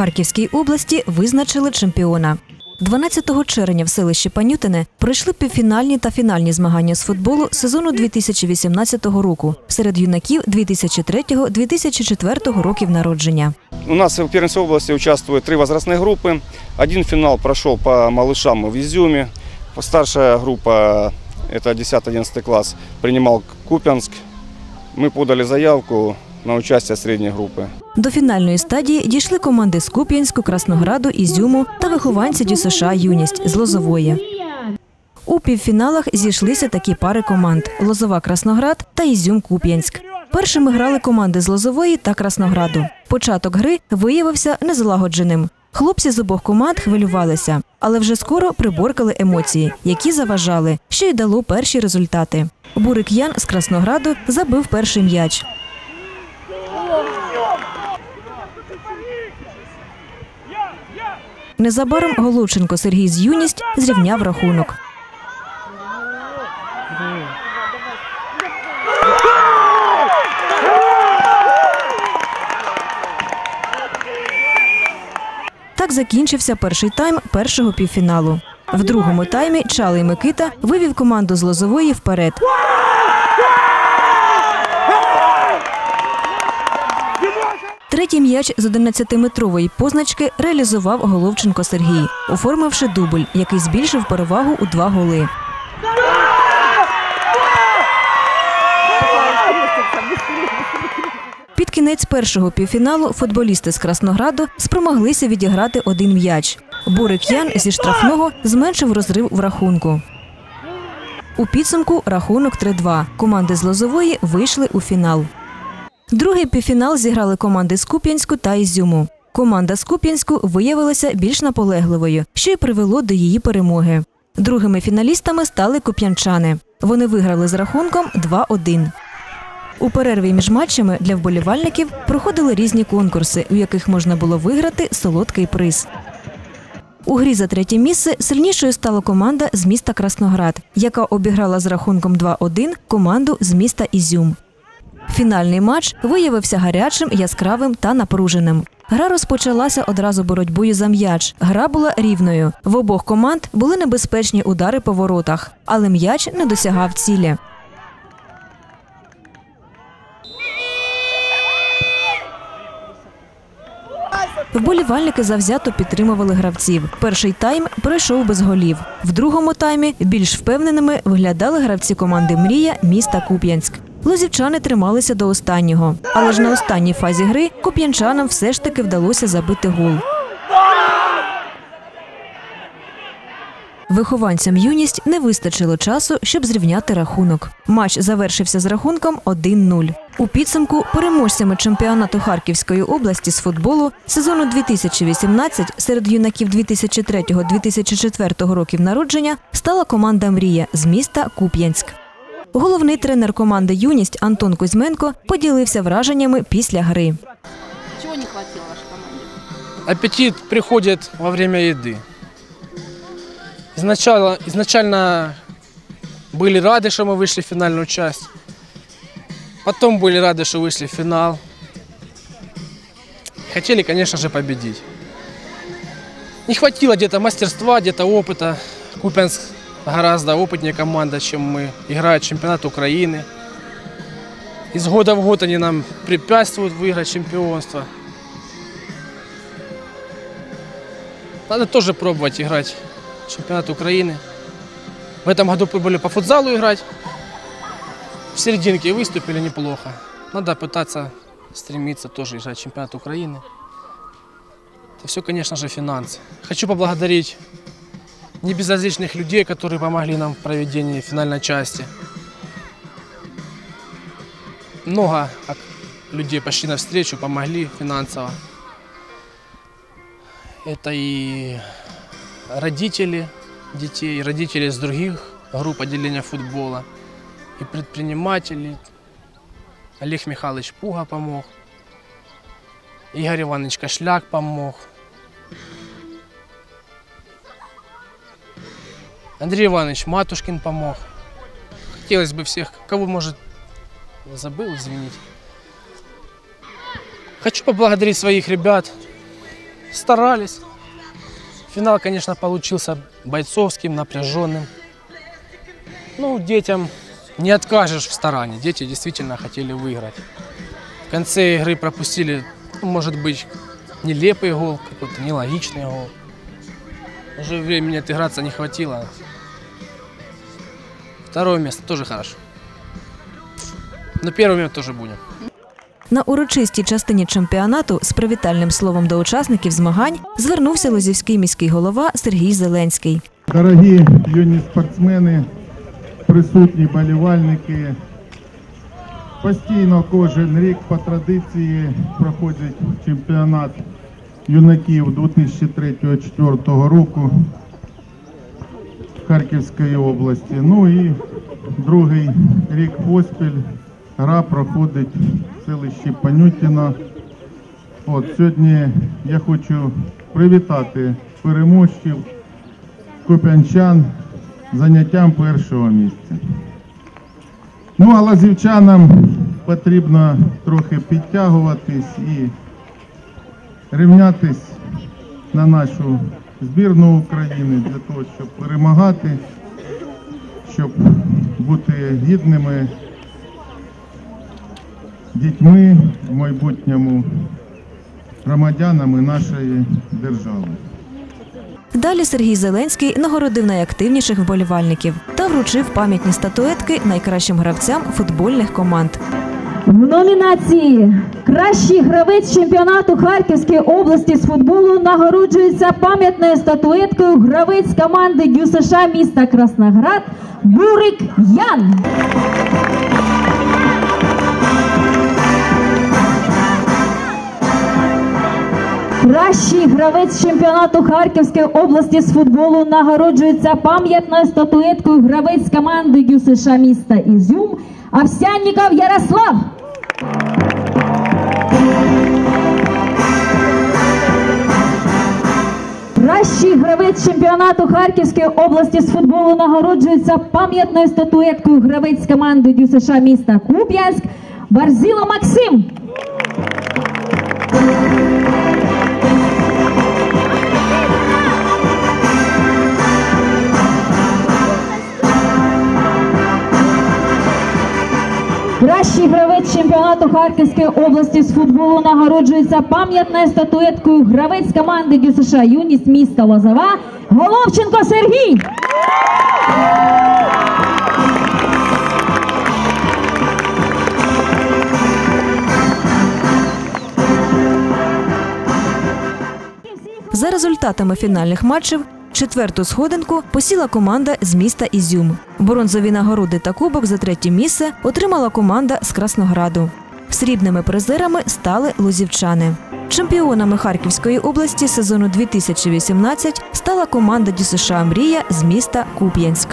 Харківській області визначили чемпіона. 12 червня в селищі Панютине пройшли півфінальні та фінальні змагання з футболу сезону 2018 року серед юнаків 2003-2004 років народження. У нас в Пермской области участвует три возрастные группы. Один финал прошел по малышам в Изюме. Старшая группа, это 10-11 класс, принимал Купянск. Мы подали заявку на участие средней группы. До фінальної стадії дійшли команди з Куп'янську, Краснограду, Ізюму та вихованці ДЮСШ Юність з Лозової. У півфіналах зійшлися такі пари команд: Лозова Красноград та Ізюм Куп'янськ. Першими грали команди з Лозової та Краснограду. Початок гри виявився незалагодженим. Хлопці з обох команд хвилювалися, але вже скоро приборкали емоції, які заважали, що й дало перші результати. Бурик Ян з Краснограду забив перший м'яч. Незабаром Голученко Сергій з юність зрівняв рахунок. Так закінчився перший тайм першого півфіналу. В другому таймі Чалий Микита вивів команду з Лозової вперед. Третій м'яч з 11-метрової позначки реалізував Головченко Сергій, оформивши дубль, який збільшив перевагу у два голи. Під кінець першого півфіналу футболісти з Краснограду спромоглися відіграти один м'яч. Бурик Ян зі штрафного зменшив розрив в рахунку. У підсумку рахунок 3-2. Команди з Лозової вийшли у фінал. Другий півфінал зіграли команди з Куп'янську та Ізюму. Команда з Куп'янську виявилася більш наполегливою, що й привело до її перемоги. Другими фіналістами стали куп'янчани. Вони виграли з рахунком 2-1. У перерві між матчами для вболівальників проходили різні конкурси, у яких можна було виграти солодкий приз. У грі за третє місце сильнішою стала команда з міста Красноград, яка обіграла з рахунком 2-1 команду з міста Ізюм. Фінальний матч виявився гарячим, яскравим та напруженим. Гра розпочалася одразу боротьбою за м'яч. Гра була рівною. В обох команд були небезпечні удари по воротах, але м'яч не досягав цілі. Вболівальники завзято підтримували гравців. Перший тайм пройшов без голів. В другому таймі більш впевненими виглядали гравці команди Мрія міста Куп'янськ. Лозівчани трималися до останнього, але ж на останній фазі гри куп'янчанам все ж таки вдалося забити гол. Вихованцям юність не вистачило часу, щоб зрівняти рахунок. Матч завершився з рахунком 1-0. У підсумку переможцями чемпіонату Харківської області з футболу сезону 2018 серед юнаків 2003-2004 років народження стала команда Мрія з міста Куп'янськ. Головний тренер команди Юність Антон Кузьменко поділився враженнями після гри. Чего не хватило вашей команде? Аппетит приходит во время еды. Изначально, изначально были рады, что мы вышли в финальную часть. Потом были рады, что вышли в финал. Хотели, конечно же, победить. Не хватило где-то мастерства, где-то опыта. Купенск гораздо опытнее команда, чем мы. Играют чемпионат Украины. Из года в год они нам препятствуют выиграть чемпионство. Надо тоже пробовать играть чемпионат Украины. В этом году пробовали по футзалу играть. В серединке выступили неплохо. Надо пытаться стремиться тоже играть в чемпионат Украины. Это все, конечно же, финансы. Хочу поблагодарить небезразличных людей, которые помогли нам в проведении финальной части. Много людей пошли навстречу, помогли финансово. Это и родители детей, и родители из других групп отделения футбола, и предприниматели. Олег Михайлович Пуга помог, Игорь Иванович Кошляк помог, Андрей Иванович Матушкин помог. Хотелось бы всех, кого, может, забыл, извините. Хочу поблагодарить своих ребят, старались. Финал, конечно, получился бойцовским, напряженным. Ну, детям не откажешь в старании. Дети действительно хотели выиграть. В конце игры пропустили, ну, может быть, нелепый гол, какой-то нелогичный гол. Уже времени отыграться не хватило. Второе место тоже хорошо. Но первое место тоже будем. На урочистій частині чемпіонату з привітальним словом до учасників змагань звернувся Лозівський міський голова Сергій Зеленський. Дорогі юні спортсмени, присутні болівальники. Постійно кожен рік по традиції проходить чемпіонат юнаків 2003-2004 року Харківської області. Ну і другий рік поспіль гра проходить в селищі Панютіно. От сьогодні я хочу привітати переможців куп'янчан заняттям першого місця. Ну, а лазівчанам потрібно трохи підтягуватись і рівнятись на нашу збірну України для того, щоб перемагати, щоб бути гідними дітьми в майбутньому громадянами нашої держави. Далі Сергій Зеленський нагородив найактивніших вболівальників та вручив пам'ятні статуетки найкращим гравцям футбольних команд. В номінації Кращий гравець чемпіонату Харківської області з футболу нагороджується пам'ятною статуеткою гравець команди ДЮСШ міста Красноград Бурик Ян. Кращий гравець чемпіонату Харківської області з футболу нагороджується пам'ятною статуеткою гравець команди ДЮСШ міста Ізюм Овсянніков Ярослав. Кращий гравець чемпіонату Харківської області з футболу нагороджується пам'ятною статуеткою гравець команди ДЮСШ міста Куп'янськ Барзіло Максим. Кращий гравець чемпіонату Харківської області з футболу нагороджується пам'ятною статуеткою гравець команди ДЮСШ Юність міста Лозова Головченко Сергій. За результатами фінальних матчів четверту сходинку посіла команда з міста Ізюм. Бронзові нагороди та кубок за третє місце отримала команда з Краснограду. Срібними призерами стали лозівчани. Чемпіонами Харківської області сезону 2018 стала команда ДЮСШ Мрія з міста Куп'янськ.